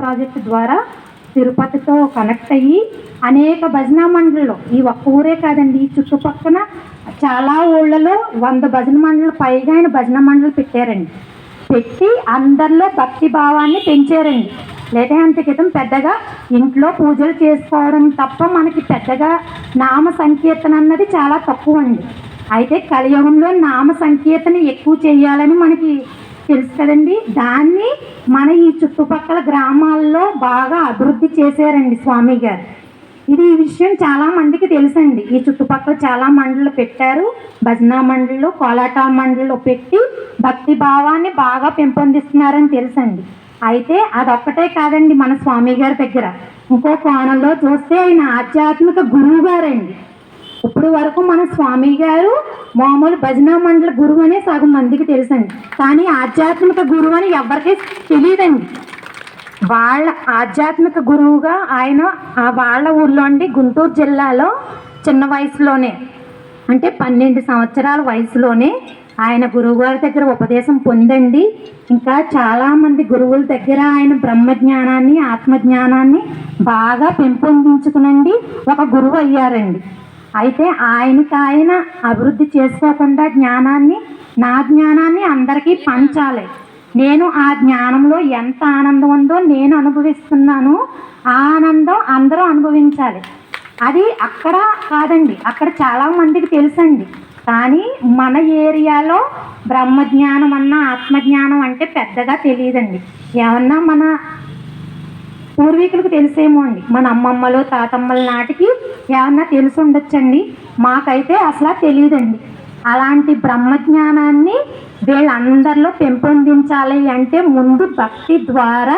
Project ద్వారా తిరుపతితో connect అయ్యి అనేక భజన మండళ్ళు ఈ ఒక్క ఊరే కాదండి ఈ చాలా ఊళ్ళలో వంద భజన మండళ్ళు పైగా ఆయన భజన మండలి పెట్టారండి. పెట్టి అందరిలో భక్తి భావాన్ని పెంచారండి. లేదా అంత క్రితం పెద్దగా ఇంట్లో పూజలు చేసుకోవడం తప్ప మనకి పెద్దగా నామ సంకీర్తన అన్నది చాలా తక్కువ అండి అయితే కలియుగంలో నామ సంకీర్తన ఎక్కువ చేయాలని మనకి తెలుసు కదండి? దాన్ని మన ఈ చుట్టుపక్కల గ్రామాల్లో బాగా అభివృద్ధి చేశారండి స్వామి గారు. ఇది ఈ విషయం చాలా మందికి తెలుసండి. ఈ చుట్టుపక్కల చాలా మండళ్ళు పెట్టారు. భజన మండళ్ళు కోలాట మండళ్ళు పెట్టి భక్తి భావాన్ని బాగా పెంపొందిస్తున్నారని తెలుసండి. అయితే అదొక్కటే కాదండి మన స్వామి గారి దగ్గర. ఇంకో కోణంలో చూస్తే ఆయన ఆధ్యాత్మిక గురువు గారండి. ఇప్పుడు వరకు మన స్వామి గారు మామూలు భజన మండల గురువు అనే సగం మందికి తెలుసండి. కానీ ఆధ్యాత్మిక గురువు అని ఎవరికీ తెలియదండి. వాళ్ళ ఆధ్యాత్మిక గురువుగా ఆయన ఆ వాళ్ళ ఊర్లోండి గుంటూరు జిల్లాలో చిన్న వయసులోనే అంటే పన్నెండు సంవత్సరాల వయసులోనే ఆయన గురువుగారి దగ్గర ఉపదేశం పొందండి. ఇంకా చాలామంది గురువుల దగ్గర ఆయన బ్రహ్మజ్ఞానాన్ని ఆత్మజ్ఞానాన్ని బాగా పెంపొందించుకునండి. ఒక గురువు అయ్యారండి. అయితే ఆయనకి ఆయన అభివృద్ధి చేసుకోకుండా జ్ఞానాన్ని నా జ్ఞానాన్ని అందరికీ పంచాలి. నేను ఆ జ్ఞానంలో ఎంత ఆనందం ఉందో నేను అనుభవిస్తున్నాను. ఆ ఆనందం అందరూ అనుభవించాలి. అది అక్కడ కాదండి అక్కడ చాలా మందికి తెలుసండి. కానీ మన ఏరియాలో బ్రహ్మజ్ఞానం అన్న ఆత్మజ్ఞానం అంటే పెద్దగా తెలియదండి. ఏమన్నా మన పూర్వీకులకు తెలిసేమో అండి. మన అమ్మమ్మలు తాతమ్మల నాటికి ఏమన్నా తెలిసి ఉండొచ్చండి మాకైతే అసలు తెలియదండి అలాంటి బ్రహ్మజ్ఞానాన్ని వీళ్ళందరిలో పెంపొందించాలి అంటే ముందు భక్తి ద్వారా